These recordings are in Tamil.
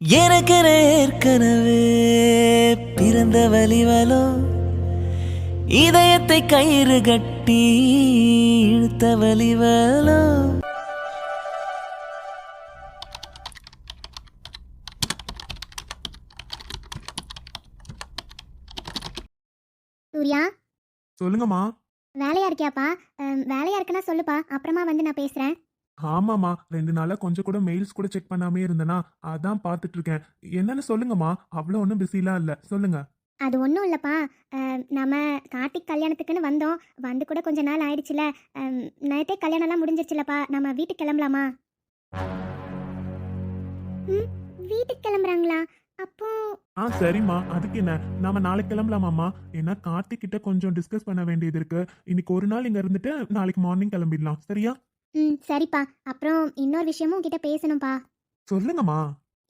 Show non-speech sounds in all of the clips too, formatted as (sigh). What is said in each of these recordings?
எனக்கென ஏற்கனவே பிறந்த வலிவலோ இதயத்தை கயிறு கட்டி இழுத்த வலிவலோ சூர்யா? சொல்லுங்கம்மா. வேலையா இருக்கியாப்பா? வேலையா இருக்குன்னா சொல்லுப்பா. அப்புறமா வந்து நான் பேசுறேன். ஆமாம்மா ரெண்டு நாளா கொஞ்சம் கூட மெயில்ஸ் கூட செக் பண்ணாமே இருந்தேனா அதான் பார்த்துட்டு இருக்கேன் என்னன்னு சொல்லுங்கம்மா அவ்வளோ ஒன்றும் பிஸிலாம் இல்லை. சொல்லுங்க. அது ஒன்றும் இல்லைப்பா. நம்ம கார்த்திக் கல்யாணத்துக்குன்னு வந்தோம். வந்து கூட கொஞ்ச நாள் ஆயிடுச்சுல. நேத்தே கல்யாணம்லாம் முடிஞ்சிருச்சுலப்பா. நம்ம வீட்டுக்கு கிளம்பலாமா? ம் வீட்டுக்கு கிளம்புறாங்களா? அப்போ ஆ சரிம்மா. அதுக்கு என்ன? நாம நாளைக்கு கிளம்பலாமாம்மா? ஏன்னா கார்த்திக் கிட்ட கொஞ்சம் டிஸ்கஸ் பண்ண வேண்டியது இருக்கு. இன்னைக்கு ஒரு நாள் இங்க இருந்துட்டு நாளைக்கு மார்னிங் கிளம்பிடலாம். சரியா? ம் சரிப்பா. அப்புறம் இன்னொரு விஷயமும் உன்கிட்ட பேசணும்ப்பா சொல்லுங்கம்மா.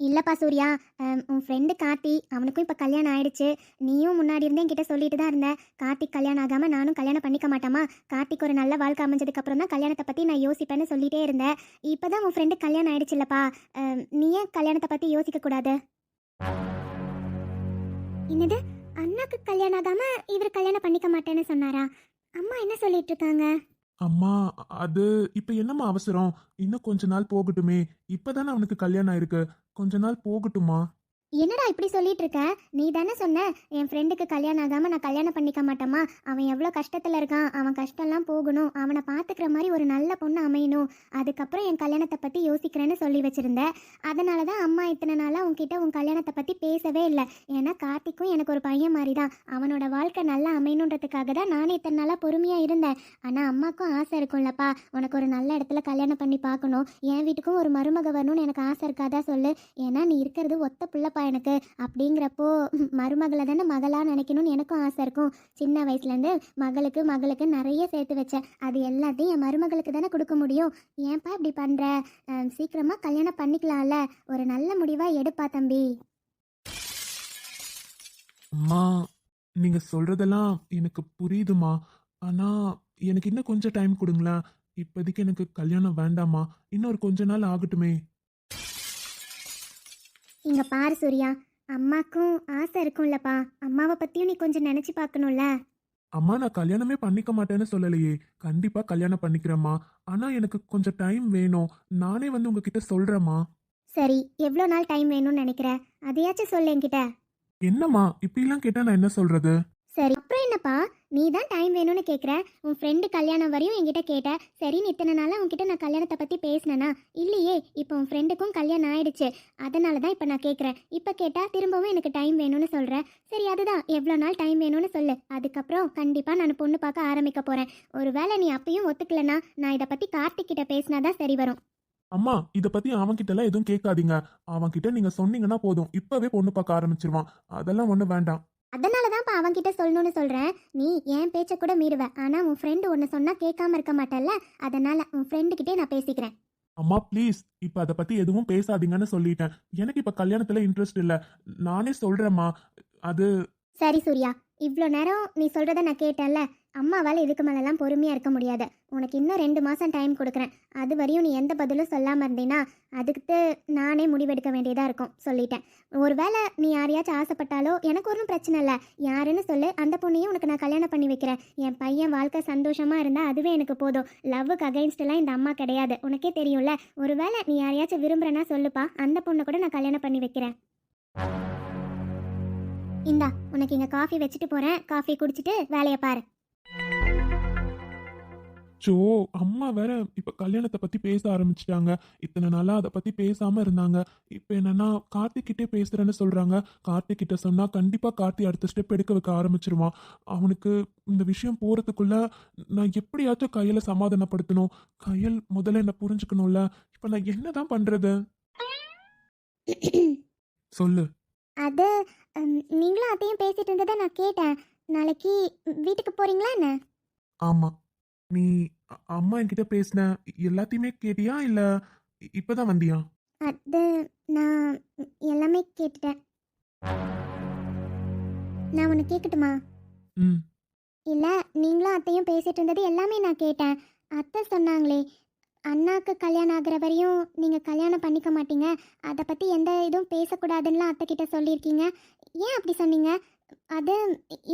இல்லைப்பா சூர்யா. அம், உன் ஃப்ரெண்டு கார்த்தி அவனுக்கும் இப்போ கல்யாணம் ஆயிடுச்சு. நீயும் முன்னாடி இருந்தே என்கிட்ட சொல்லிட்டு தான் இருந்த. கார்த்திக் கல்யாணம் ஆகாமல் நானும் கல்யாணம் பண்ணிக்க மாட்டாமா கார்த்திக் ஒரு நல்ல வாழ்க்கை அமைஞ்சதுக்கு அப்புறம் தான் கல்யாணத்தை பற்றி நான் யோசிப்பேன்னு சொல்லிட்டே இருந்தேன் இப்போ தான் உன் ஃப்ரெண்டு கல்யாணம் ஆயிடுச்சுல்லப்பா அம், நீ ஏன் கல்யாணத்தை பற்றி யோசிக்க கூடாது? என்னது? அண்ணாக்கு கல்யாணம் ஆகாம இவர் கல்யாணம் பண்ணிக்க மாட்டேன்னு சொன்னாரா? அம்மா என்ன சொல்லிட்டு இருக்காங்க? அம்மா அது இப்ப என்னம்மா அவசரம்? இன்னும் கொஞ்ச நாள் போகட்டுமே. இப்பதானே அவனுக்கு கல்யாணம் ஆயிருக்கு. கொஞ்ச நாள் போகட்டுமா? என்னடா இப்படி சொல்லிட்டு இருக்க நீ தானே சொன்ன என் ஃப்ரெண்டுக்கு கல்யாணம் ஆகாம நான் கல்யாணம் பண்ணிக்க மாட்டேமா அவன் எவ்வளோ கஷ்டத்துல இருக்கான். அவன் கஷ்டம்லாம் போகணும். அவனை பார்த்துக்கிற மாதிரி ஒரு நல்ல பொண்ணு அமையணும். அதுக்கப்புறம் என் கல்யாணத்தை பத்தி யோசிக்கிறேன்னு சொல்லி வச்சிருந்த. அதனால தான் அம்மா இத்தனை நாளாக உன்கிட்ட உன் கல்யாணத்தை பத்தி பேசவே இல்லை. ஏன்னா கார்த்திக்கும் எனக்கு ஒரு பையன் மாதிரி தான் அவனோட வாழ்க்கை நல்லா அமையணுன்றதுக்காக தான் நானே இத்தனை நாளாக பொறுமையா இருந்தேன். ஆனா அம்மாக்கும் ஆசை இருக்கும்லப்பா. உனக்கு ஒரு நல்ல இடத்துல கல்யாணம் பண்ணி பார்க்கணும். என் வீட்டுக்கும் ஒரு மருமக வரணும்னு எனக்கு ஆசை இருக்காதா சொல்லு. ஏன்னா நீ இருக்கிறது ஒத்த பிள்ளைப்பா எனக்கு? அப்படிங்கிறப்போ மருமகளை தானே மகளா நினைக்கணும்னு எனக்கும் ஆசை இருக்கும். சின்ன வயசுலேருந்து மகளுக்கு மகளுக்கு நிறைய சேர்த்து வச்சேன் அது எல்லாத்தையும் என் மருமகளுக்கு தானே கொடுக்க முடியும். ஏன்ப்பா இப்படி பண்ணுற சீக்கிரமாக கல்யாணம் பண்ணிக்கலாம்ல. ஒரு நல்ல முடிவாக எடுப்பா தம்பி. அம்மா நீங்க சொல்றதெல்லாம் எனக்கு புரியுதுமா ஆனா எனக்கு இன்னும் கொஞ்சம் டைம் கொடுங்களேன். இப்போதைக்கு எனக்கு கல்யாணம் வேண்டாமா இன்னொரு கொஞ்ச நாள் ஆகட்டுமே. இங்கே பாரு சூர்யா அம்மாக்கும் ஆசை இருக்கும்லப்பா. அம்மாவை பற்றியும் நீ கொஞ்சம் நினச்சி பார்க்கணும்ல? அம்மா நான் கல்யாணமே பண்ணிக்க மாட்டேன்னு சொல்லலையே. கண்டிப்பா கல்யாணம் பண்ணிக்கிறேம்மா. ஆனா எனக்கு கொஞ்சம் டைம் வேணும். நானே வந்து உங்ககிட்ட சொல்றேம்மா. சரி எவ்வளோ நாள் டைம் வேணும்னு நினைக்கிற? அதையாச்சும் சொல்லு என்கிட்ட. என்னம்மா? இப்படிலாம் கேட்டா நான் என்ன சொல்றது? சரி அப்புறம் என்னப்பா? நீ தான் டைம் வேணும்னு கேட்குற உன் ஃப்ரெண்டு கல்யாணம் வரையும் என்கிட்ட கேட்ட சரின்னு இத்தனை நாளாக உன்கிட்ட நான் கல்யாணத்தை பற்றி பேசினேனா? இல்லையே இப்போ உன் ஃப்ரெண்டுக்கும் கல்யாணம் ஆயிடுச்சு. அதனால தான் இப்போ நான் கேட்குறேன் இப்போ கேட்டால் திரும்பவும் எனக்கு டைம் வேணும்னு சொல்கிறேன் சரி அதுதான். எவ்வளோ நாள் டைம் வேணும்னு சொல்லு. அதுக்கப்புறம் கண்டிப்பாக நான் பொண்ணு பார்க்க ஆரம்பிக்க போகிறேன் ஒரு வேளை நீ அப்பயும் ஒத்துக்கலனா நான் இதை பற்றி கார்த்திக் கிட்ட பேசினா தான் சரி வரும். அம்மா இத பத்தி அவன்கிட்ட எல்லாம் எதுவும் கேட்காதீங்க. அவன்கிட்ட நீங்க சொன்னீங்கன்னா போதும். இப்பவே பொண்ணு பார்க்க ஆரம்பிச்சிருவான். அதெல்லாம் ஒண்ணு வேண்டாம். அதனால தான்ப்பா அவன்கிட்ட சொல்லணும்னு சொல்கிறேன் நீ என் பேச்சை கூட மீறுவ. ஆனால் உன் ஃப்ரெண்டு ஒன்று சொன்னால் கேட்காம இருக்க மாட்டல்ல? அதனால் உன் ஃப்ரெண்டுக்கிட்டே நான் பேசிக்கிறேன். அம்மா ப்ளீஸ் இப்போ அதை பற்றி எதுவும் பேசாதீங்கன்னு சொல்லிட்டேன். எனக்கு இப்போ கல்யாணத்தில் இன்ட்ரெஸ்ட் இல்லை. நானே சொல்கிறேம்மா அது சரி சூர்யா இவ்வளோ நேரம் நீ சொல்கிறத நான் கேட்டேன்ல. அம்மாவால் இதுக்கு மேலெல்லாம் பொறுமையாக இருக்க முடியாது. உனக்கு இன்னும் ரெண்டு மாதம் டைம் கொடுக்குறேன். அது வரையும் நீ எந்த பதிலும் சொல்லாமல் இருந்தீன்னா அதுக்கு நானே முடிவெடுக்க வேண்டியதாக இருக்கும் சொல்லிட்டேன். ஒருவேளை நீ யாரையாச்சும் ஆசைப்பட்டாலோ எனக்கு ஒன்றும் பிரச்சனை இல்லை. யாருன்னு சொல்லு அந்த பொண்ணையும் உனக்கு நான் கல்யாணம் பண்ணி வைக்கிறேன். என் பையன் வாழ்க்கை சந்தோஷமாக இருந்தால் அதுவே எனக்கு போதும். லவ்வுக்கு அகைன்ஸ்டெல்லாம் இந்த அம்மா கிடையாது. உனக்கே தெரியும்ல. ஒருவேளை நீ யாரையாச்சும் விரும்புகிறேன்னா சொல்லுப்பா. அந்த பொண்ணை கூட நான் கல்யாணம் பண்ணி வைக்கிறேன். இந்தா உனக்கு இங்கே காஃபி வச்சுட்டு போகிறேன் காஃபி குடிச்சிட்டு வேலையை பாரு. சோ அம்மா வேற இப்ப கல்யாணத்தை பத்தி பேச ஆரம்பிச்சிட்டாங்க. இத்தனை நாளா அதை பத்தி பேசாம இருந்தாங்க. இப்ப என்னன்னா கார்த்திக் கிட்டே பேசுறேன்னு சொல்றாங்க. கார்த்திக் கிட்ட சொன்னா கண்டிப்பா கார்த்தி அடுத்த ஸ்டெப் எடுக்க வைக்க ஆரம்பிச்சிருவான். அவனுக்கு இந்த விஷயம் போறதுக்குள்ள நான் எப்படியாச்சும் கையில சமாதானப்படுத்தணும். கையல் முதல்ல என்ன புரிஞ்சுக்கணும்ல. இப்ப நான் என்னதான் பண்றது? (clears throat) சொல்லு. அது நீங்களும் அத்தையும் பேசிட்டு இருந்ததை நான் கேட்டேன். நாளைக்கு வீட்டுக்கு போறீங்களா என்ன? ஆமா. நீ அம்மா என்கிட்ட பேசின எல்லாத்தையுமே கேட்டியா? இல்ல இப்பதான் வந்தியா? அது நான் எல்லாமே கேட்டுட்டேன். நான் உன்னை கேட்கட்டுமா ம். இல்லை நீங்களும் அத்தையும் பேசிட்டு இருந்தது எல்லாமே நான் கேட்டேன். அத்தை சொன்னாங்களே அண்ணாக்கு கல்யாணம் ஆகுற வரையும் நீங்கள் கல்யாணம் பண்ணிக்க மாட்டீங்க. அதை பற்றி எந்த இதுவும் பேசக்கூடாதுன்னுலாம் அத்தை கிட்ட சொல்லியிருக்கீங்க. ஏன் அப்படி சொன்னீங்க? அது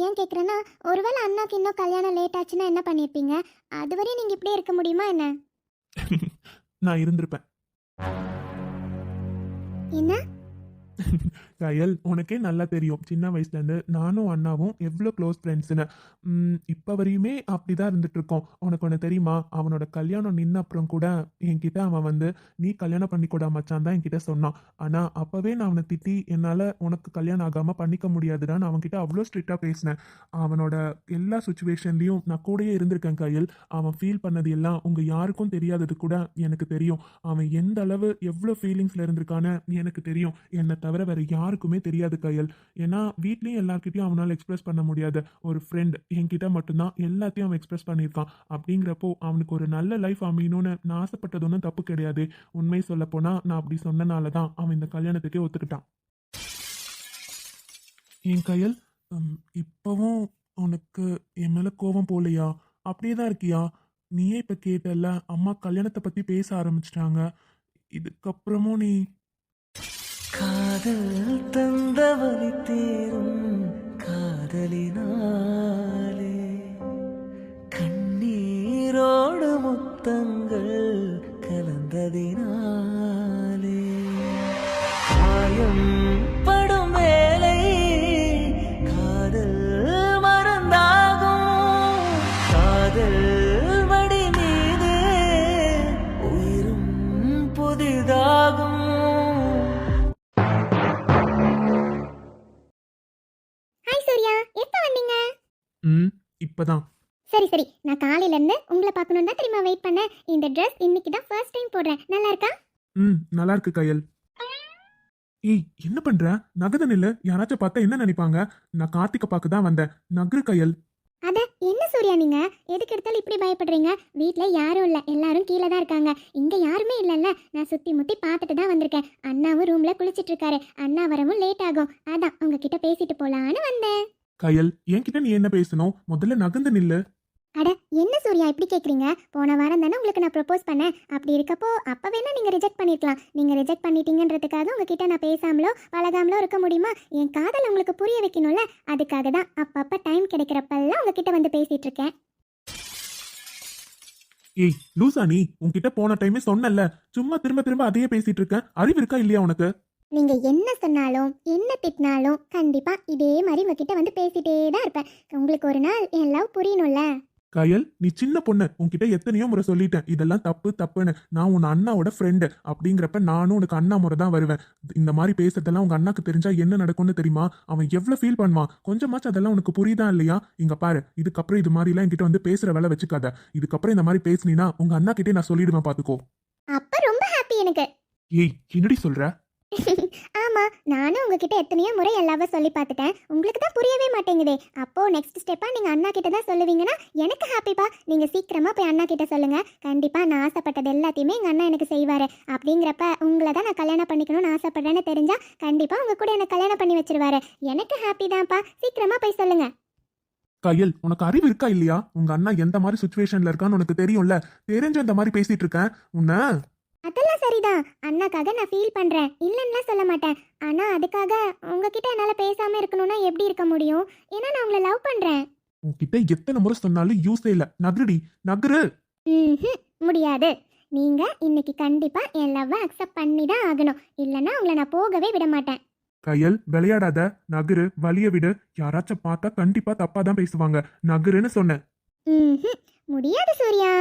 ஏன் கேட்குறேன்னா ஒருவேளை அண்ணாக்கு இன்னும் கல்யாணம் லேட் ஆச்சுன்னா என்ன பண்ணியிருப்பீங்க அதுவரையும் நீங்கள் இப்படியே இருக்க முடியுமா என்ன? (laughs) நான் இருந்திருப்பேன். என்ன? (laughs) கயல் உனக்கே நல்லா தெரியும். சின்ன வயசுலேருந்து நானும் அண்ணாவும் எவ்வளோ க்ளோஸ் ஃப்ரெண்ட்ஸ்னு இப்போ வரையுமே அப்படி தான் இருந்துட்டுருக்கோம். உனக்கு ஒன்று தெரியுமா? அவனோட கல்யாணம் நின்ன அப்புறம் கூட என்கிட்ட அவன் வந்து நீ கல்யாணம் பண்ணிக்கூடா மச்சான் தான் என்கிட்ட சொன்னான். ஆனால் அப்போவே நான் அவனை திட்டி என்னால் உனக்கு கல்யாணம் ஆகாமல் பண்ணிக்க முடியாதுடான்னு அவன்கிட்ட அவ்வளோ ஸ்ட்ரிக்டாக பேசினேன். அவனோட எல்லா சுச்சுவேஷன்லேயும் நான் கூடயே இருந்திருக்கேன் கையில். அவன் ஃபீல் பண்ணது எல்லாம் உங்கள் யாருக்கும் தெரியாதது கூட எனக்கு தெரியும். அவன் எந்த அளவு எவ்வளோ ஃபீலிங்ஸில் இருந்திருக்கான்னு எனக்கு தெரியும். என்னை தவிர வேறு யார் யாருக்குமே தெரியாது கையல். ஏன்னா வீட்லேயும் எல்லார்கிட்டயும் அவனால் எக்ஸ்பிரஸ் பண்ண முடியாது. ஒரு ஃப்ரெண்ட் என்கிட்ட மட்டும்தான் எல்லாத்தையும் அவன் எக்ஸ்பிரஸ் பண்ணியிருக்கான். அப்படிங்கிறப்போ அவனுக்கு ஒரு நல்ல லைஃப் அமையணும்னு நான் ஆசைப்பட்டது ஒன்றும் தப்பு கிடையாது. உண்மை சொல்லப்போனால் நான் அப்படி சொன்னனால தான் அவன் இந்த கல்யாணத்துக்கே ஒத்துக்கிட்டான். என் கையல்? இப்போவும் உனக்கு என் மேலே கோபம் போலையா? அப்படியே தான் இருக்கியா? நீயே இப்போ கேட்டல அம்மா கல்யாணத்தை பற்றி பேச ஆரம்பிச்சிட்டாங்க. இதுக்கப்புறமும் நீ காதல் தந்த வழி தேரும் காதலினாலே. கண்ணீரோடு முத்தங்கள் கலந்ததினாலே. காயம் நான் காலையிலேருந்து உங்களை பார்க்கணும் தான் தெரியுமா வெயிட் பண்ணேன். இந்த ட்ரெஸ் இன்னைக்கு தான் ஃபர்ஸ்ட் டைம் போடுறேன். நல்லா இருக்கா? ம் நல்லா இருக்கு கையல். ஏய் என்ன பண்ற? நகத நில்லு. யாராச்சும் பார்த்தா என்ன நினைப்பாங்க? நான் கார்த்திகை பார்க்க தான் வந்தேன். நகரு கையல். அட என்ன சூர்யா நீங்க? எதுக்கு எடுத்தாலும் இப்படி பயப்படுறீங்க? வீட்ல யாரும் இல்ல. எல்லாரும் கீழே தான் இருக்காங்க. இங்க யாருமே இல்லைல்ல. நான் சுத்தி முத்தி பார்த்துட்டு தான் வந்திருக்கேன். அண்ணாவும் ரூம்ல குளிச்சிட்டு இருக்காரு. அண்ணா வரவும் லேட் ஆகும். அதான் உங்ககிட்ட பேசிட்டு போலான்னு வந்தேன். கையல் என்கிட்ட நீ என்ன பேசணும்? முதல்ல நகர்ந்து நில்லு. அட என்ன சூர்யா இப்படி கேக்குறீங்க? போன வாரம் தானே உங்களுக்கு நான் ப்ரப்போஸ் பண்ணேன். அப்படி இருக்கப்போ அப்ப வேணா நீங்க ரிஜெக்ட் பண்ணிருக்கலாம். நீங்க ரிஜெக்ட் பண்ணிட்டீங்கன்றதுக்காக உங்ககிட்ட நான் பேசாமலோ பழகாமலோ இருக்க முடியுமா? என் காதல் உங்களுக்கு புரிய வைக்கணும்ல? அதுக்காக தான் அப்பப்ப டைம் கிடைக்கிறப்பெல்லாம் உங்ககிட்ட வந்து பேசிட்டு இருக்கேன். ஏய் லூசா நீ உன்கிட்ட போன டைமே சொன்னல சும்மா திரும்ப திரும்ப அதையே பேசிட்டு இருக்க. அறிவு இருக்கா இல்லையா உனக்கு? நீங்க என்ன சொன்னாலும் என்ன திட்டினாலும் கண்டிப்பா இதே மாதிரி உங்ககிட்ட வந்து பேசிட்டே தான் இருப்பேன். உங்களுக்கு ஒரு நாள் என் லவ் புரியணும்ல? கயல் நீ சின்ன பொண்ணு உன்கிட்ட எத்தனையோ முறை சொல்லிட்டேன். இதெல்லாம் தப்பு தப்புன்னு. நான் உன் அண்ணாவோட ஃப்ரெண்டு அப்படிங்கிறப்ப நானும் உனக்கு அண்ணா முறை தான் வருவேன். இந்த மாதிரி பேசுறதெல்லாம் உங்க அண்ணாக்கு தெரிஞ்சா என்ன நடக்கும்னு தெரியுமா? அவன் எவ்வளவு ஃபீல் பண்ணுவான்? கொஞ்சமாச்சும் அதெல்லாம் உனக்கு புரியுதா இல்லையா? இங்க பாரு இதுக்கப்புறம் இது மாதிரிலாம் என்கிட்ட வந்து பேசுற வேலை வச்சுக்காத. இதுக்கப்புறம் இந்த மாதிரி பேசுனீனா உங்க அண்ணா கிட்டே நான் சொல்லிடுவேன் பாத்துக்கோ. அப்ப ரொம்ப ஹாப்பி எனக்கு. ஏய் என்னடி சொல்ற? (laughs) ஆமா நானும் உங்ககிட்ட எத்தனையோ முறை எல்லாவே சொல்லி பார்த்துட்டேன். உங்களுக்கு தான் புரியவே மாட்டேங்குதே. அப்போ நெக்ஸ்ட் ஸ்டெப்பா நீங்க அண்ணா கிட்ட தான் சொல்லுவீங்கன்னா எனக்கு ஹாப்பிப்பா நீங்க சீக்கிரமா போய் அண்ணா கிட்ட சொல்லுங்க. கண்டிப்பா நான் ஆசைப்பட்டது எல்லாத்தையுமே எங்க அண்ணா எனக்கு செய்வாரு. அப்படிங்கிறப்ப உங்களை தான் நான் கல்யாணம் பண்ணிக்கணும்னு ஆசைப்படுறேன்னு தெரிஞ்சா கண்டிப்பா உங்க கூட எனக்கு கல்யாணம் பண்ணி வச்சிருவாரு. எனக்கு ஹாப்பி தான்ப்பா சீக்கிரமா போய் சொல்லுங்க. கையல் உனக்கு அறிவு இருக்கா இல்லையா? உங்க அண்ணா எந்த மாதிரி சுச்சுவேஷன்ல இருக்கான்னு உனக்கு தெரியும்ல? தெரிஞ்சு இந்த மாதிரி பேசிட்டு இருக்கேன். உன்ன அதெல்லாம் சரிதான். அண்ணாக்காக நான் ஃபீல் பண்றேன். இல்லைன்னுலாம் சொல்ல மாட்டேன். ஆனா அதுக்காக உங்ககிட்ட என்னால பேசாம இருக்கணும்னா எப்படி இருக்க முடியும்? ஏன்னா நான் உங்களை லவ் பண்றேன். உன்கிட்ட எத்தனை முறை சொன்னாலும் யூஸே இல்ல. நகருடி நகரு ம்ஹும், முடியாது. நீங்க இன்னைக்கு கண்டிப்பா என் லவ்வை அக்செப்ட் பண்ணி தான் ஆகணும். இல்லைன்னா உங்களை நான் போகவே விட மாட்டேன். கையல் விளையாடாத. நகரு வலிய விடு. யாராச்சும் பார்த்தா கண்டிப்பா தப்பா தான் பேசுவாங்க. நகருன்னு சொன்னேன். ம்ஹும், முடியாது சூர்யா.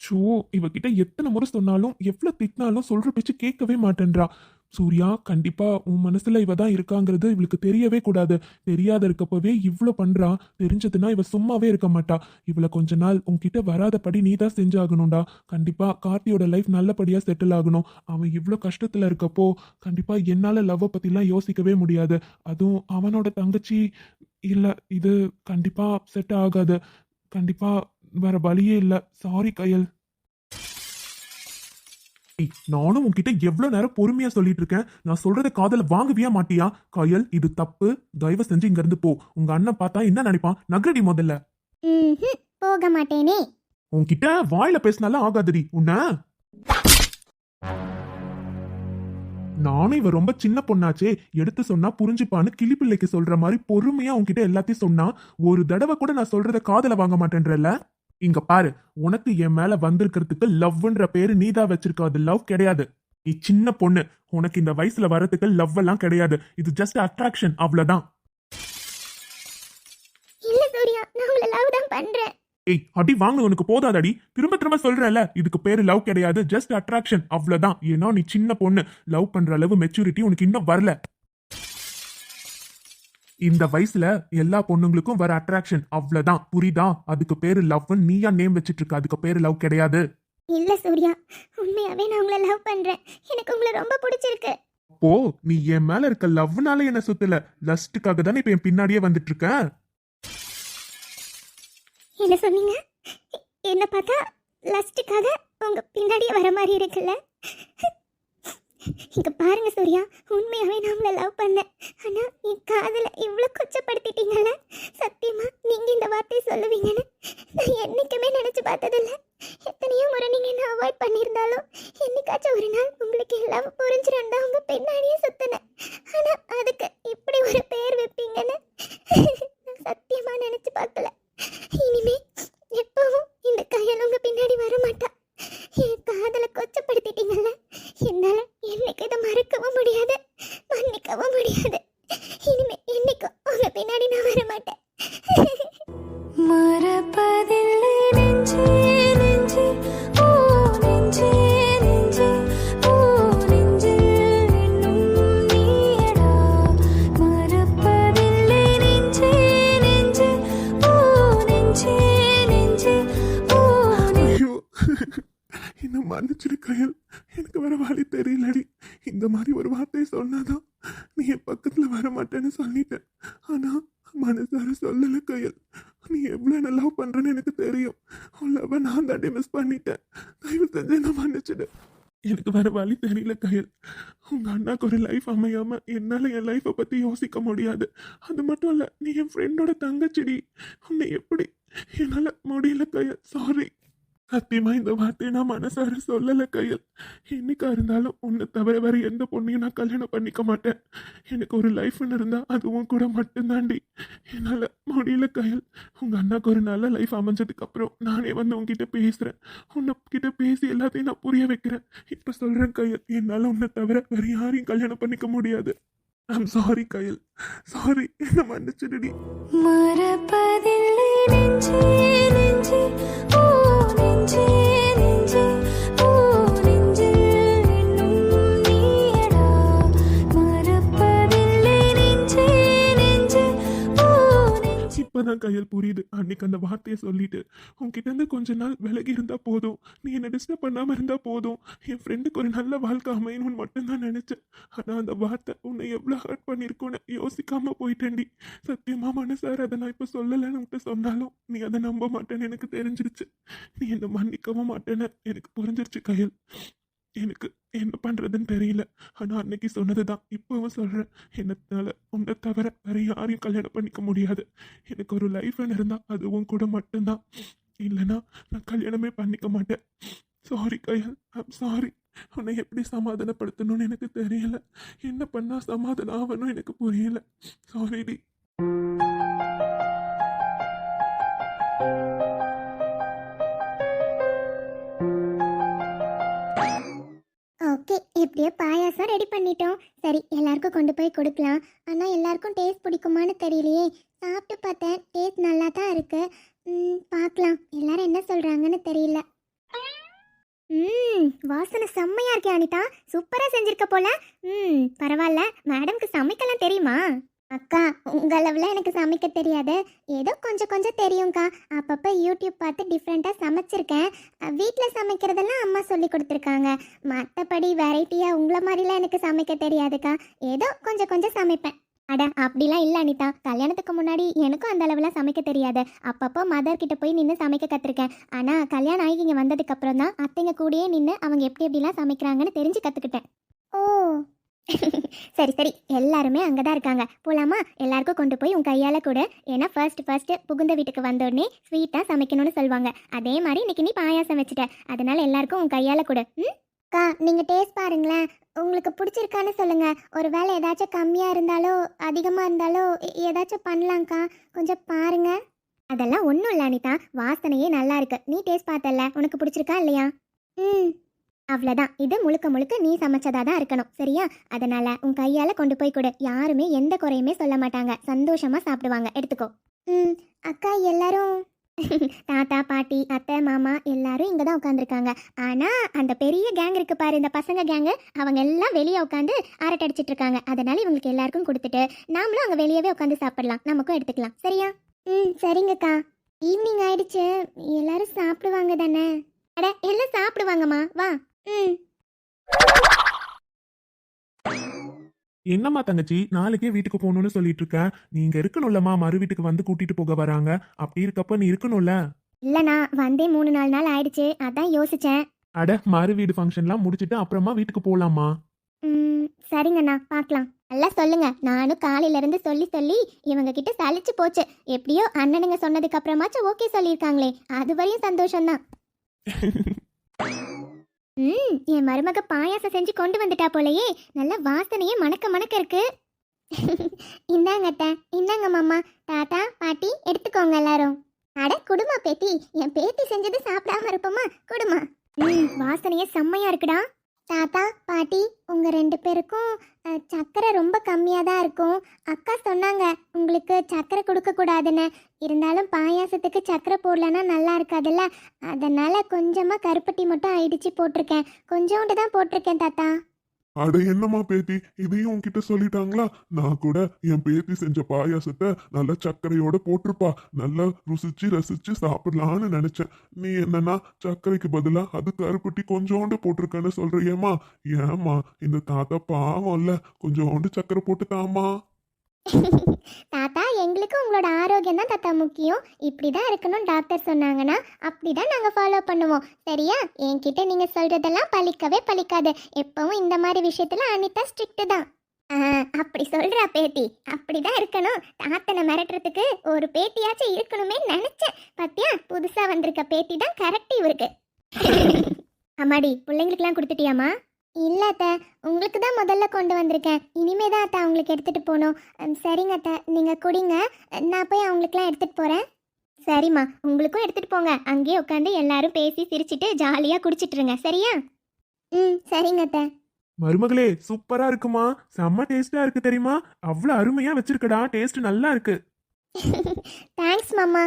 ஷோ இவகிட்ட எத்தனை முறை சொன்னாலும் எவ்வளோ திட்டினாலும் சொல்ற பேச்சு கேட்கவே மாட்டேன்றா. சூர்யா கண்டிப்பா உன் மனசுல இவ தான் இருக்காங்கிறது இவளுக்கு தெரியவே கூடாது. தெரியாத இருக்கப்பவே இவ்வளோ பண்றா. தெரிஞ்சதுன்னா இவ சும்மாவே இருக்க மாட்டா. இவளை கொஞ்ச நாள் உன்கிட்ட வராதபடி நீ தான் செஞ்சாகணும்டா. கண்டிப்பா கார்த்தியோட லைஃப் நல்லபடியா செட்டில் ஆகணும். அவன் இவ்வளோ கஷ்டத்துல இருக்கப்போ கண்டிப்பா என்னால லவ்வை பத்திலாம் யோசிக்கவே முடியாது. அதுவும் அவனோட தங்கச்சி இல்ல இது கண்டிப்பா செட் ஆகாது. கண்டிப்பா வேற வழியே இல்ல. சாரி கயல். நானும் உன்கிட்ட எவ்வளவு நேரம் பொறுமையா சொல்லிட்டு இருக்கேன். நான் சொல்றத காதல வாங்குவியா மாட்டியா? கயல் இது தப்பு. தயவு செஞ்சு இங்க இருந்து போ. உங்க அண்ணன் பார்த்தா என்ன நினைப்பான்? நகரடி முதல்ல. போக மாட்டேனே. உன்கிட்ட வாயில பேசினாலும் ஆகாதடி. உன்ன? நானும் இவ ரொம்ப சின்ன பொண்ணாச்சே. எடுத்து சொன்னா புரிஞ்சுப்பான்னு கிளிப்பிள்ளைக்கு சொல்ற மாதிரி பொறுமையா உன்கிட்ட எல்லாத்தையும் சொன்னா ஒரு தடவை கூட நான் சொல்றத காதுல வாங்க மாட்டேன்றல இங்க பாரு உனக்கு என் மேல வந்திருக்கிறதுக்கு லவ்ன்ற பேரு நீதான் வச்சிருக்க. அது லவ் கிடையாது. நீ சின்ன பொண்ணு. உனக்கு இந்த வயசுல வர்றதுக்கு லவ் எல்லாம் கிடையாது. இது ஜஸ்ட் அட்ராக்ஷன் அவ்வளவுதான். இல்ல சூர்யா நான் உங்களை லவ் தான் பண்றேன். ஏய் அடி வாங்க உனக்கு போதாதடி. திரும்ப திரும்ப சொல்றல இதுக்கு பேரு லவ் கிடையாது. ஜஸ்ட் அட்ராக்ஷன் அவ்வளவுதான். ஏன்னா நீ சின்ன பொண்ணு. லவ் பண்ற அளவு மெச்சூரிட்டி உனக்கு இன்னும் வரல. இந்த வயசுல எல்லா பொண்ணுங்களுக்கும் வர அட்ராக்ஷன் அவ்வளவுதான். புரியுதா? அதுக்கு பேரு லவ்னு நீயா நேம் வச்சிட்டு இருக்க அதுக்கு பேரு லவ் கிடையாது. இல்ல சூர்யா உண்மையாவே நான் உங்களை லவ் பண்றேன். எனக்கு உங்களை ரொம்ப பிடிச்சிருக்கு. அப்போ நீ என் மேல இருக்க லவ்னால என்ன சுத்தல? லஸ்ட்டுக்காக தானே இப்ப என் பின்னாடியே வந்துட்டு இருக்க என்ன சொன்னீங்க? என்ன பார்த்தா லஸ்ட்டுக்காக உங்க பின்னாடியே வர மாதிரி இருக்குல்ல? இங்க பாருங்க சூர்யா உண்மையாவே நம்மள லவ் பண்ணேன் ஆனா என் காதல இவ்வளவு கொச்சப்படுத்திட்டீங்கல்ல சத்தியமா நீங்க இந்த வார்த்தையை சொல்லுவீங்கன்னு நான் என்னைக்குமே நினைச்சு பார்த்ததில்ல. எத்தனையோ முறை நீங்க என்ன அவாய்ட் பண்ணியிருந்தாலும் என்னைக்காச்சும் ஒரு நாள் உங்களுக்கு எல்லாம் புரிஞ்சிரும் தான் உங்க பின்னாடியே சுத்தினேன். ஆனா அதுக்கு இப்படி ஒரு பெயர் வைப்பீங்கன்னு நான் சத்தியமா நினைச்சு பார்க்கல. தயவு செஞ்சு என்ன மன்னிச்சிடு. எனக்கு வேற வழி தெரியல கயல். உங்க அண்ணாக்கு ஒரு லைஃப் அமையாம என்னால என் லைஃப்பை பத்தி யோசிக்க முடியாது. அது மட்டும் இல்ல நீ என் ஃப்ரெண்டோட தங்கச்சிடி. உன்னை எப்படி என்னால முடியல கயல். சாரி சத்தியமா இந்த வார்த்தையை நான் மனசார சொல்லல கையில். என்னைக்கா இருந்தாலும் உன்னை தவிர வேற எந்த பொண்ணையும் நான் கல்யாணம் பண்ணிக்க மாட்டேன். எனக்கு ஒரு லைஃப்னு இருந்தா அதுவும் கூட மட்டும்தாண்டி என்னால் முடியல கையில். உங்க அண்ணாக்கு ஒரு நல்ல லைஃப் அமைஞ்சதுக்கு அப்புறம் நானே வந்து உங்ககிட்ட பேசுறேன். உன்னை கிட்ட பேசி எல்லாத்தையும் நான் புரிய வைக்கிறேன். இப்ப சொல்றேன் கையில். என்னால் உன்னை தவிர வேற யாரையும் கல்யாணம் பண்ணிக்க முடியாது. ஐம் சாரி கையில். சாரி என்ன மன்னிச்சிடுடி. மறப்பதில்லை நெஞ்சே நெஞ்சே. இப்பதான் கையில் புரியுது. அன்னைக்கு அந்த வார்த்தையை சொல்லிட்டு உன்கிட்ட இருந்து கொஞ்ச நாள் விலகி இருந்தா போதும். நீ என்ன டிஸ்டர்ப் பண்ணாம இருந்தா போதும். என் ஃப்ரெண்டுக்கு ஒரு நல்ல வாழ்க்கை அமையணும்னு மட்டும்தான் நினைச்சேன். ஆனா அந்த வார்த்தை உன்னை எவ்வளவு ஹர்ட் பண்ணிருக்கோன்னு யோசிக்காம போயிட்டேன்டி. சத்தியமா மனசார் அதை நான் இப்ப சொல்லலைன்னு உன்கிட்ட சொன்னாலும் நீ அதை நம்ப மாட்டேன்னு எனக்கு தெரிஞ்சிருச்சு. நீ என்ன மன்னிக்கவும் மாட்டேன்னு எனக்கு புரிஞ்சிருச்சு கையில். எனக்கு என்ன பண்றதுன்னு தெரியல. ஆனா அன்னைக்கு சொன்னதுதான். இப்பவும் சொல்றேன். என்னத்தால உன்னை தவிர வேற யாரையும் கல்யாணம் பண்ணிக்க முடியாது. எனக்கு ஒரு லைஃப்னு இருந்தா அதுவும் கூட மட்டும்தான். இல்லைன்னா நான் கல்யாணமே பண்ணிக்க மாட்டேன். சாரி கயல் ஐம் சாரி உன்னை எப்படி சமாதானப்படுத்தணும்னு எனக்கு தெரியல. என்ன பண்ணா சமாதானம் ஆகணும் எனக்கு புரியல. சாரிடி ஓகே எப்படியோ பாயாசம் ரெடி பண்ணிட்டோம். சரி எல்லாருக்கும் கொண்டு போய் கொடுக்கலாம். ஆனால் எல்லாருக்கும் டேஸ்ட் பிடிக்குமான்னு தெரியலையே. சாப்பிட்டு பார்த்தேன் டேஸ்ட் நல்லா தான் இருக்கு பார்க்கலாம். எல்லாரும் என்ன சொல்கிறாங்கன்னு தெரியல. ம் வாசனை செம்மையா இருக்கே அனிதா. சூப்பராக செஞ்சிருக்க போல. ம் பரவாயில்ல. மேடம்க்கு சமைக்கலாம் தெரியுமா? அக்கா உங்களவில் எனக்கு சமைக்க தெரியாது. ஏதோ கொஞ்சம் கொஞ்சம் தெரியும்க்கா. அப்பப்போ யூடியூப் பார்த்து டிஃப்ரெண்ட்டாக சமைச்சிருக்கேன். வீட்டில் சமைக்கிறதெல்லாம் அம்மா சொல்லி கொடுத்துருக்காங்க. மற்றபடி வெரைட்டியாக உங்களை மாதிரிலாம் எனக்கு சமைக்க தெரியாதுக்கா. ஏதோ கொஞ்சம் கொஞ்சம் சமைப்பேன். அட அப்படிலாம் இல்லை அனிதா. கல்யாணத்துக்கு முன்னாடி எனக்கும் அந்த அளவுலாம் சமைக்க தெரியாது. அப்பப்போ மதர் கிட்ட போய் நின்று சமைக்க கற்றுருக்கேன் ஆனால் கல்யாணம் ஆகி இங்கே வந்ததுக்கப்புறம் தான் அத்தைங்க கூடயே நின்று அவங்க எப்படி எப்படிலாம் சமைக்கிறாங்கன்னு தெரிஞ்சு கற்றுக்கிட்டேன் ஓ! சரி சரி. எல்லாருமே அங்கே தான் இருக்காங்க. போலாமா? எல்லாருக்கும் கொண்டு போய் உன் கையால் கொடு. ஏன்னா ஃபர்ஸ்ட் ஃபர்ஸ்ட் புகுந்த வீட்டுக்கு வந்தோடனே ஸ்வீட்டாக சமைக்கணும்னு சொல்லுவாங்க. அதே மாதிரி இன்னைக்கு நீ பாயாசம் வச்சுட்ட. அதனால எல்லாருக்கும் உன் கையால் கொடு. ம்? அக்கா நீங்கள் டேஸ்ட் பாருங்களேன். உங்களுக்கு பிடிச்சிருக்கான்னு சொல்லுங்கள் ஒரு வேளை ஏதாச்சும் கம்மியாக இருந்தாலோ அதிகமாக இருந்தாலோ ஏதாச்சும் பண்ணலாங்க்கா கொஞ்சம் பாருங்க. அதெல்லாம் ஒன்றும் இல்லை அனிதா. வாசனையே நல்லா இருக்கு. நீ டேஸ்ட் பார்த்தல உனக்கு பிடிச்சிருக்கா இல்லையா? ம். அவ்வளோதான் இது முழுக்க முழுக்க நீ சமைச்சதா தான் இருக்கணும். சரியா? அதனால உன் கையால கொண்டு போய் கொடு. யாருமே எந்த குறையுமே சொல்ல மாட்டாங்க. சந்தோஷமா சாப்பிடுவாங்க. எடுத்துக்கோ. ம் அக்கா எல்லாரும்? (laughs) தாத்தா பாட்டி அத்தை மாமா எல்லாரும் இங்கே தான் உட்காந்துருக்காங்க ஆனால் அந்த பெரிய கேங் இருக்கு பாரு. இந்த பசங்க கேங்கு அவங்க எல்லாம் வெளியே உட்காந்து அரட்டை அடிச்சிட்டு இருக்காங்க. அதனால இவங்களுக்கு எல்லாருக்கும் கொடுத்துட்டு நாமளும் அங்கே வெளியவே உட்காந்து சாப்பிடலாம். நமக்கும் எடுத்துக்கலாம். சரியா? ம் சரிங்கக்கா. ஈவினிங் ஆயிடுச்சு. எல்லாரும் சாப்பிடுவாங்க தானே? அட எல்லாம் சாப்பிடுவாங்கம்மா. வா. என்னம்மா தங்கச்சி நாளைக்கே வீட்டுக்கு போகணும்னு சொல்லிட்டு இருக்க? நீங்க இருக்கணும்லம்மா மறு வீட்டுக்கு வந்து கூட்டிட்டு போக வராங்க. அப்படி இருக்கப்ப நீ இருக்கணும்ல? இல்லைண்ணா வந்தே மூணு நாலு நாள் ஆயிடுச்சு. அதான் யோசிச்சேன். அட மறு வீடு ஃபங்க்ஷன்லாம் முடிச்சிட்டு அப்புறமா வீட்டுக்கு போலாமா சரிங்கண்ணா பார்க்கலாம் நல்லா சொல்லுங்க. நானும் காலையில இருந்து சொல்லி சொல்லி இவங்க கிட்ட சலிச்சு போச்சு. எப்படியோ அண்ணனுங்க சொன்னதுக்கு அப்புறமாச்சும் ஓகே சொல்லியிருக்காங்களே. அது வரையும் சந்தோஷம்தான். (laughs) ம் என் மருமக பாயாசம் செஞ்சு கொண்டு வந்துட்டா போலயே. நல்ல வாசனையே மணக்க மணக்க இருக்கு. (laughs) இந்தாங்க அத்தை இந்தாங்க மாமா. தாத்தா பாட்டி எடுத்துக்கோங்க எல்லாரும். அட குடுமா பேத்தி. என் பேத்தி செஞ்சது சாப்பிடாம இருப்போமா? குடுமா. ம் வாசனையே செம்மையா இருக்குடா. தாத்தா பாட்டி உங்கள் ரெண்டு பேருக்கும் சர்க்கரை ரொம்ப கம்மியாக தான் இருக்கும். அக்கா சொன்னாங்க உங்களுக்கு சர்க்கரை கொடுக்கக்கூடாதுன்னு இருந்தாலும் பாயாசத்துக்கு சர்க்கரை போடலன்னா நல்லா இருக்காதுல்ல. அதனால் கொஞ்சமாக கருப்பட்டி மட்டும் அடிச்சு போட்டிருக்கேன். கொஞ்சோண்டு தான் போட்டிருக்கேன் தாத்தா. அட என்னம்மா பேத்தி? இதையும் உன்கிட்ட சொல்லிட்டாங்களா? நான் கூட என் பேத்தி செஞ்ச பாயாசத்தை நல்லா சர்க்கரையோட போட்டிருப்பா. நல்லா ருசிச்சு ரசிச்சு சாப்பிடலான்னு நினைச்சேன். நீ என்னன்னா சர்க்கரைக்கு பதிலா அது கருப்பட்டி கொஞ்சோண்டு போட்டிருக்கேன்னு சொல்றியேம்மா. ஏம்மா இந்த தாத்தா பாவம் இல்ல கொஞ்சோண்டு சர்க்கரை போட்டு தாமா (laughs) தாத்தா நம்மளோட ஆரோக்கியம் தான் தாத்தா முக்கியம். இப்படி தான் இருக்கணும் டாக்டர் சொன்னாங்கன்னா அப்படி தான் நாங்கள் ஃபாலோ பண்ணுவோம். சரியா? என்கிட்ட நீங்கள் சொல்கிறதெல்லாம் பழிக்கவே பழிக்காது. எப்பவும் இந்த மாதிரி விஷயத்தில் அனிதா ஸ்ட்ரிக்ட் தான். ஆ, அப்படி சொல்றா பேத்தி. அப்படிதான் இருக்கணும். தாத்தனை மிரட்டுறதுக்கு ஒரு பேத்தியாச்சும் இருக்கணுமே நினைச்சேன். பாத்தியா? புதுசா வந்திருக்க பேத்தி தான் கரெக்ட் இவருக்கு அம்மாடி பிள்ளைங்களுக்கெல்லாம் கொடுத்துட்டியாமா இல்ல அத்தை உங்களுக்கு தான் முதல்ல கொண்டு வந்திருக்கேன். இனிமே தான் அத்தை அவங்களுக்கு எடுத்துட்டு போகணும். சரிங்க அத்தை நீங்க குடிங்க. நான் போய் அவங்களுக்குலாம் எடுத்துட்டு போறேன். சரிம்மா உங்களுக்கும் எடுத்துட்டு போங்க. அங்கேயே உட்காந்து எல்லாரும் பேசி சிரிச்சிட்டு ஜாலியா குடிச்சிட்டு இருங்க சரியா? ம் சரிங்க அத்தை. மருமகளே சூப்பரா இருக்குமா? செம்ம டேஸ்டா இருக்கு தெரியுமா? அவ்வளவு அருமையா வச்சிருக்கடா. டேஸ்ட் நல்லா இருக்கு. (laughs) தேங்க்ஸ் மாமா.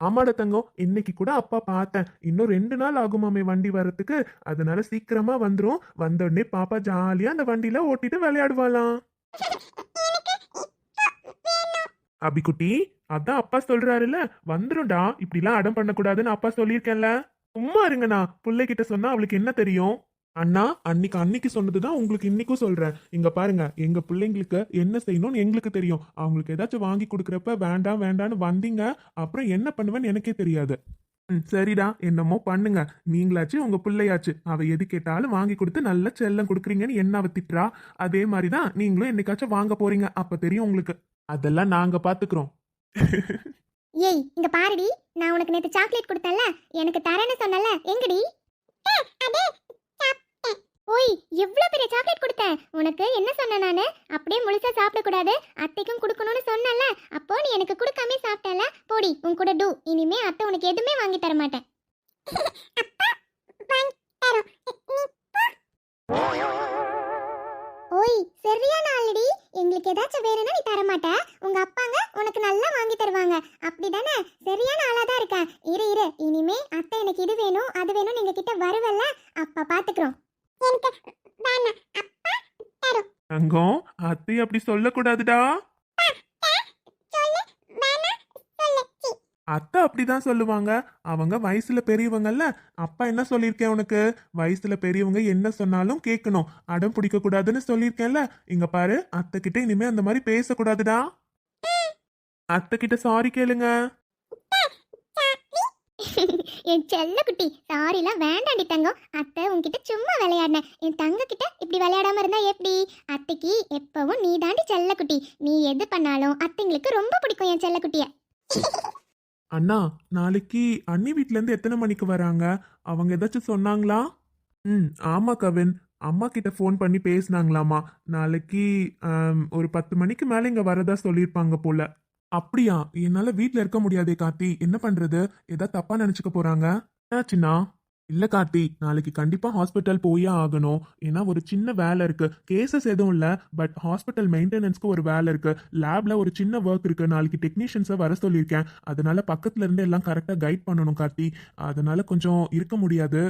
ஆமாட தங்கம் இன்னைக்கு கூட அப்பா பார்த்தேன். இன்னும் ரெண்டு நாள் ஆகுமாமே வண்டி வரத்துக்கு அதனால சீக்கிரமா வந்துடும் வந்த உடனே பாப்பா ஜாலியா அந்த வண்டியில ஓட்டிட்டு விளையாடுவாளாம். அபிக்குட்டி அதான் அப்பா சொல்றாருல்ல வந்துரும்டா. இப்படிலாம் அடம் பண்ணக்கூடாதுன்னு அப்பா சொல்லியிருக்கேன்ல. சும்மா இருங்கண்ணா. பிள்ளைகிட்ட சொன்னா அவளுக்கு என்ன தெரியும்? அண்ணா அன்னைக்கு அன்னைக்கு சொன்னதுதான் உங்களுக்கு இன்னைக்கும் சொல்றேன். இங்க பாருங்க எங்க பிள்ளைங்களுக்கு என்ன செய்யணும்னு எங்களுக்கு தெரியும். அவங்களுக்கு ஏதாச்சும் வாங்கி கொடுக்குறப்ப வேண்டாம் வேண்டாம்னு வந்தீங்க அப்புறம் என்ன பண்ணுவேன்னு எனக்கே தெரியாது. ம், சரிடா என்னமோ பண்ணுங்க. நீங்களாச்சு உங்க பிள்ளையாச்சு. அவ எது கேட்டாலும் வாங்கி கொடுத்து நல்ல செல்லம் கொடுக்குறீங்கன்னு என்ன அவ திட்டுறா. அதே மாதிரிதான் நீங்களும் என்னைக்காச்சும் வாங்க போறீங்க. அப்ப தெரியும் உங்களுக்கு. அதெல்லாம் நாங்க பாத்துக்கிறோம். ஏய் இங்க பாருடி. நான் உனக்கு நேத்து சாக்லேட் கொடுத்தல எனக்கு தரேன்னு சொன்னல எங்கடி ஓய் எவ்வளோ பெரிய சாக்லேட் கொடுத்தேன் உனக்கு என்ன சொன்னேன் நானு அப்படியே முழுசா சாப்பிட கூடாது அத்தைக்கும் கொடுக்கணும்னு சொன்னல அப்போ நீ எனக்கு கொடுக்காம சாப்பிட்டல போடி உன் கூட டூ இனிமே அத்தை உனக்கு எதுவுமே வாங்கி தர மாட்டேன் ஓய் சரியான ஆல்ரெடி எங்களுக்கு ஏதாச்சும் வேணும்னா நீ தர மாட்ட உங்க அப்பாங்க உனக்கு நல்லா வாங்கி தருவாங்க அப்படிதானே சரியான ஆளா தான் இருக்க இரு இரு இனிமே அத்தை எனக்கு இது வேணும் அது வேணும் நீங்க கிட்ட வருவல்ல அப்ப பாத்துக்கிறோம் எனக்கு வேணாம் அப்பா தரும் தங்கம் அத்தை கூடாதுடா அத்தை அப்படிதான் சொல்லுவாங்க. அவங்க வயசுல பெரியவங்கல்ல. அப்பா என்ன சொல்லியிருக்கேன் உனக்கு? வயசுல பெரியவங்க என்ன சொன்னாலும் கேட்கணும். அடம் பிடிக்க கூடாதுன்னு சொல்லியிருக்கேன்ல. இங்க பாரு அத்தை கிட்ட இனிமே அந்த மாதிரி பேசக்கூடாதுடா. அத்தை கிட்ட சாரி கேளுங்க. என் செல்ல குட்டி சாரிலாம் வேண்டாண்டி தங்கம். அத்தை உன்கிட்ட சும்மா விளையாடினேன். என் தங்க கிட்ட இப்படி விளையாடாம இருந்தா எப்படி? அத்தைக்கு எப்பவும் நீ தாண்டி செல்ல குட்டி நீ எது பண்ணாலும் அத்தைங்களுக்கு ரொம்ப பிடிக்கும் என் செல்ல குட்டிய அண்ணா நாளைக்கு அண்ணி வீட்ல இருந்து எத்தனை மணிக்கு வராங்க? அவங்க ஏதாச்சும் சொன்னாங்களா? ம் ஆமா கவின். அம்மா கிட்ட ஃபோன் பண்ணி பேசினாங்களாமா. நாளைக்கு ஒரு பத்து மணிக்கு மேலே இங்கே வரதா சொல்லியிருப்பாங்க போல. அப்படியா? என்னால வீட்ல இருக்க முடியாதே கார்த்தி. என்ன பண்றது? ஏதாவது தப்பா நினைச்சுக்க போறாங்க? என்னாச்சுண்ணா இல்ல கார்த்தி நாளைக்கு கண்டிப்பா ஹாஸ்பிட்டல் போயே ஆகணும். ஏன்னா ஒரு சின்ன வேலை இருக்கு. கேசஸ் எதுவும் இல்ல பட் ஹாஸ்பிட்டல் மெயின்டெனன்ஸ்க்கு ஒரு வேலை இருக்கு. லேப்ல ஒரு சின்ன ஒர்க் இருக்கு. நாளைக்கு டெக்னீஷியன்ஸை வர சொல்லியிருக்கேன். அதனால பக்கத்துல இருந்து எல்லாம் கரெக்டா கைட் பண்ணணும் கார்த்தி. அதனால கொஞ்சம் இருக்க முடியாது.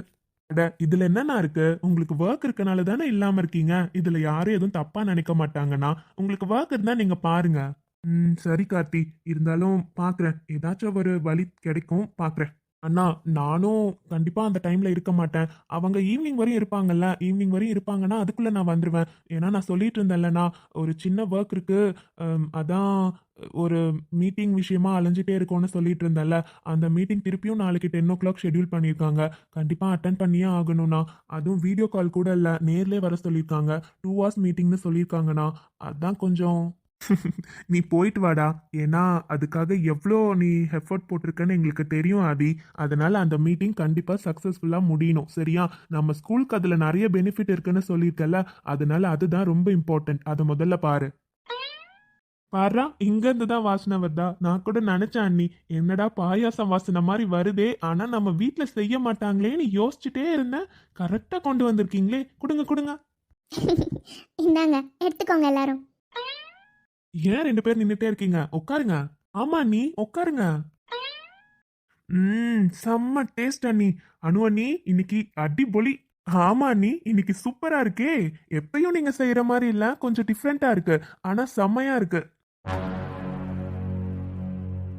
அட இதுல என்னண்ணா இருக்கு? உங்களுக்கு ஒர்க் இருக்கனால தானே இல்லாம இருக்கீங்க? இதுல யாரும் எதுவும் தப்பா நினைக்க மாட்டாங்கண்ணா உங்களுக்கு ஒர்க் இருந்தா நீங்க பாருங்க. ம் சரி கார்த்தி. இருந்தாலும் பார்க்குறேன் ஏதாச்சும் ஒரு வழி கிடைக்கும் பார்க்குறேன் அண்ணா நானும் கண்டிப்பாக அந்த டைமில் இருக்க மாட்டேன். அவங்க ஈவினிங் வரையும் இருப்பாங்கல்ல. ஈவினிங் வரையும் இருப்பாங்கன்னா அதுக்குள்ளே நான் வந்துடுவேன் ஏன்னா நான் சொல்லிட்டு இருந்தேன்லண்ணா ஒரு சின்ன ஒர்க் இருக்குது அதான் ஒரு மீட்டிங் விஷயமா அலைஞ்சிட்டே இருக்கோம்னு சொல்லிட்டு இருந்தேன்ல. அந்த மீட்டிங் திருப்பியும் நாளைக்கு டென் ஓ கிளாக் ஷெட்யூல் பண்ணியிருக்காங்க. கண்டிப்பாக அட்டன் பண்ணியே ஆகணும்ண்ணா. அதுவும் வீடியோ கால் கூட இல்லை. நேர்லேயே வர சொல்லியிருக்காங்க. டூ ஹவர்ஸ் மீட்டிங்னு சொல்லியிருக்காங்கண்ணா. அதான் கொஞ்சம் நீ போயிட்டு வாடா. ஏன்னா அதுக்காக எவ்வளோ நீ எஃபர்ட் போட்டிருக்கன்னு எங்களுக்கு தெரியும் ஆதி. அதனால அந்த மீட்டிங் கண்டிப்பாக சக்ஸஸ்ஃபுல்லாக முடியணும் சரியா? நம்ம ஸ்கூலுக்கு அதில் நிறைய பெனிஃபிட் இருக்குன்னு சொல்லியிருக்கல அதனால அதுதான் ரொம்ப இம்பார்ட்டன்ட் அதை முதல்ல பாரு. பாரா இங்கேருந்து தான் வாசனை வருதா? நான் கூட நினைச்சேன் அண்ணி. என்னடா பாயாசம் வாசனை மாதிரி வருதே. ஆனால் நம்ம வீட்டில் செய்ய மாட்டாங்களேன்னு யோசிச்சுட்டே இருந்தேன். கரெக்டாக கொண்டு வந்திருக்கீங்களே. கொடுங்க கொடுங்க. (laughs) இந்தாங்க எடுத்துக்கோங்க எல்லாரும். ஏன் ரெண்டு பேர் நின்னுட்டே இருக்கீங்க? உட்காருங்க. ஆமா அண்ணி உட்காருங்க. ம் செம்ம டேஸ்ட் அண்ணி. அனு அண்ணி இன்னைக்கு அடிபொலி. ஆமா அண்ணி இன்னைக்கு சூப்பரா இருக்கே. எப்பயும் நீங்க செய்யற மாதிரி இல்ல கொஞ்சம் டிஃப்ரெண்டா இருக்கு. ஆனா செம்மையா இருக்கு.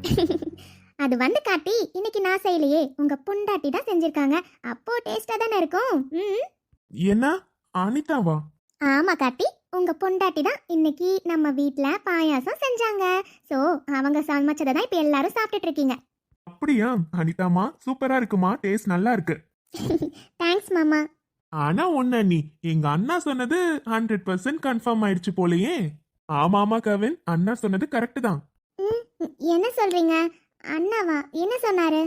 (laughs) அது வந்து காட்டி இன்னைக்கு நான் செய்யலையே. உங்க புண்டாட்டி தான் செஞ்சிருக்காங்க. அப்போ டேஸ்டா தானே இருக்கும். ம். என்ன? அனிதாவா? ஆமா காட்டி உங்க பொண்டாட்டி தான் இன்னைக்கு நம்ம வீட்ல பாயாசம் செஞ்சாங்க. சோ அவங்க சமைச்சதை தான் இப்ப எல்லாரும் சாப்பிட்டுட்டு இருக்கீங்க. அப்படியா? அனிதாமா சூப்பரா இருக்குமா? டேஸ்ட் நல்லா இருக்கு. (laughs) தேங்க்ஸ் மாமா. ஆனா ஒண்ணு நீ எங்க அண்ணா சொன்னது ஹண்ட்ரட் பர்சன்ட் கன்ஃபார்ம் ஆயிடுச்சு போலயே. ஆமா ஆமா கவின் அண்ணா சொன்னது கரெக்ட் தான். ம், என்ன சொல்றீங்க? அண்ணாவா? என்ன சொன்னாரு?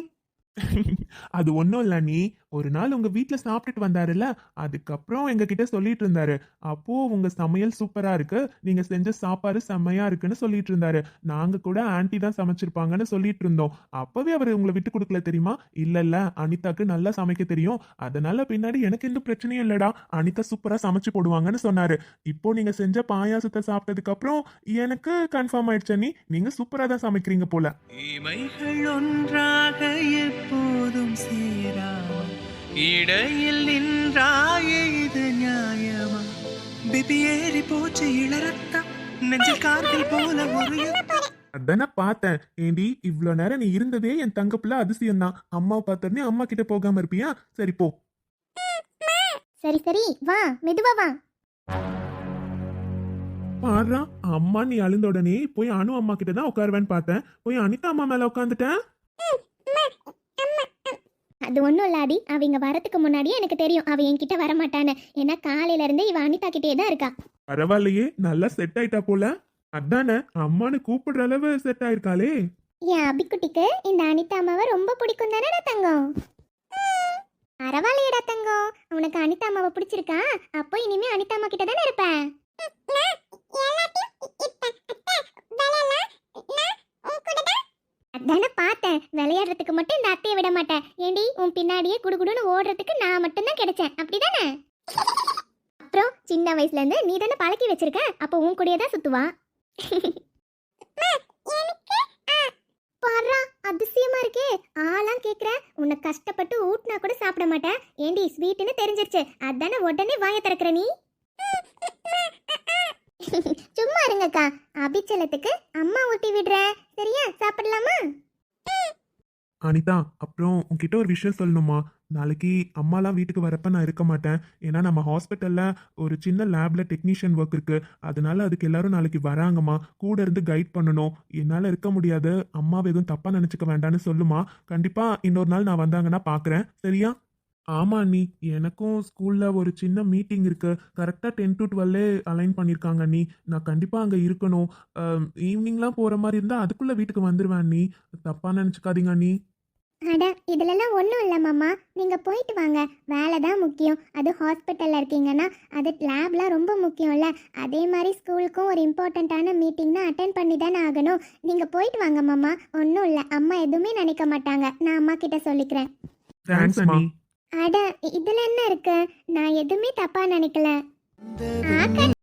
(laughs) அது ஒன்றும் இல்லை நீ ஒரு நாள் உங்க வீட்டில் சாப்பிட்டுட்டு வந்தாருல்ல அதுக்கப்புறம் எங்க கிட்ட சொல்லிட்டு இருந்தாரு. அப்போ உங்க சமையல் சூப்பரா இருக்கு நீங்க செஞ்ச சாப்பாடு செம்மையா இருக்குன்னு சொல்லிட்டு இருந்தாரு. நாங்க கூட ஆன்ட்டி தான் சமைச்சிருப்பாங்கன்னு சொல்லிட்டு இருந்தோம். அப்பவே அவர் உங்களை விட்டு கொடுக்கல தெரியுமா? இல்ல இல்ல அனிதாக்கு நல்லா சமைக்க தெரியும். அதனால பின்னாடி எனக்கு எந்த பிரச்சனையும் இல்லடா அனிதா சூப்பரா சமைச்சு போடுவாங்கன்னு சொன்னாரு. இப்போ நீங்க செஞ்ச பாயாசத்தை சாப்பிட்டதுக்கு அப்புறம் எனக்கு கன்ஃபார்ம் ஆயிடுச்சு நீ நீங்க சூப்பரா தான் சமைக்கிறீங்க போல. இமைகள் ஒன்றாக எப்போதும் சேராமல் இடையில் நின்றாயே இது நியாயமா? பிபி ஏறி போச்சு இளரத்தம் நெஞ்சில் கார்கள் போல ஒரு அதானே பார்த்தேன். ஏண்டி இவ்வளோ நேரம் நீ இருந்ததே என் தங்கப்புல அதிசயம் தான் அம்மாவை பார்த்தோன்னே அம்மா கிட்ட போகாம இருப்பியா? சரி போ. சரி சரி வா மெதுவா வா. பாடுறா அம்மா நீ அழுந்த உடனே போய் அனு அம்மா கிட்ட தான் உட்காருவேன்னு பார்த்தேன். போய் அனிதா அம்மா மேல உட்காந்துட்டேன். அது ஒன்றும் இல்லாடி அவங்க வரதுக்கு முன்னாடியே எனக்கு தெரியும் அவ என்கிட்ட வரமாட்டான்னு ஏன்னா காலையில இருந்து இவ அனிதா கிட்டே தான் இருக்கா பரவாயில்லையே நல்லா செட் ஆயிட்டா போல அதானே அம்மானு கூப்பிடுற அளவு செட் ஆயிருக்காளே என் அபிக்குட்டிக்கு இந்த அனிதா அம்மாவை ரொம்ப பிடிக்கும் தானடா தங்கம் பரவாயில்லையடா தங்கம் உனக்கு அனிதா அம்மாவை பிடிச்சிருக்கா அப்போ இனிமே அனிதா அம்மா கிட்ட தானே இருப்ப அதானே பார்த்தேன். விளையாடுறதுக்கு மட்டும் இந்த அத்தையை விட மாட்டேன். ஏண்டி உன் பின்னாடியே குடுகுடுன்னு ஓடுறதுக்கு நான் மட்டும்தான் கிடைச்சேன். அப்படிதானே? அப்புறம் சின்ன வயசுல இருந்து நீ தானே பழக்கி வச்சிருக்க? அப்போ உன் கூடயே தான் சுத்துவா? பாரா அதிசயமா இருக்கே. ஆளாம் கேக்குற. உன்னை கஷ்டப்பட்டு ஊட்டினா கூட சாப்பிட மாட்டேன். ஏண்டி ஸ்வீட்னு தெரிஞ்சிருச்சு. அதானே உடனே வாய திறக்கிற நீ? சும்மா இருங்கக்கா. அபிச்சலத்துக்கு அம்மா ஊட்டி விடுறேன். சரியா? சாப்பிடலாமா? அனிதா அப்புறம் உங்ககிட்ட ஒரு விஷயம் சொல்லணுமா? நாளைக்கு அம்மாலாம் வீட்டுக்கு வரப்ப நான் இருக்க மாட்டேன். ஏன்னா நம்ம ஹாஸ்பிட்டலில் ஒரு சின்ன லேபில் டெக்னீஷியன் ஒர்க் இருக்கு. அதனால அதுக்கு எல்லாரும் நாளைக்கு வராங்கம்மா. கூட இருந்து கைட் பண்ணணும். என்னால் இருக்க முடியாது. அம்மாவை எதுவும் தப்பாக நினச்சிக்க வேண்டாம்னு சொல்லுமா. கண்டிப்பாக இன்னொரு நாள் நான் வந்தாங்கன்னா பார்க்குறேன் சரியா? ஆமா நீ எனக்கும் ஸ்கூலில் ஒரு சின்ன மீட்டிங் இருக்குது கரெக்டாக டென் டு டுவெல்லே அலைன் பண்ணியிருக்காங்க நீ நான் கண்டிப்பாக அங்கே இருக்கணும். ஈவினிங்லாம் போகிற மாதிரி இருந்தால் அதுக்குள்ளே வீட்டுக்கு வந்துடுவேன் நீ தப்பாக நினச்சிக்காதீங்க நீ அட இதுலலாம் ஒன்றும் இல்லை மாமா. நீங்கள் போயிட்டு வாங்க. வேலை தான் முக்கியம். அது ஹாஸ்பிட்டலில் இருக்கீங்கன்னா அது லேப்லாம் ரொம்ப முக்கியம்ல. அதே மாதிரி ஸ்கூலுக்கும் ஒரு இம்பார்ட்டண்ட்டான மீட்டிங்னா அட்டன் பண்ணி தானே ஆகணும். நீங்கள் போயிட்டு வாங்க மாமா. ஒன்றும் இல்லை. அம்மா எதுவுமே நினைக்க மாட்டாங்க. நான் அம்மா கிட்ட சொல்லிக்கிறேன். தேங்க்ஸ் அண்ணி அட இதில் என்ன இருக்கு? நான் எதுவுமே தப்பாக நினைக்கல. ஆ, கண்ணு.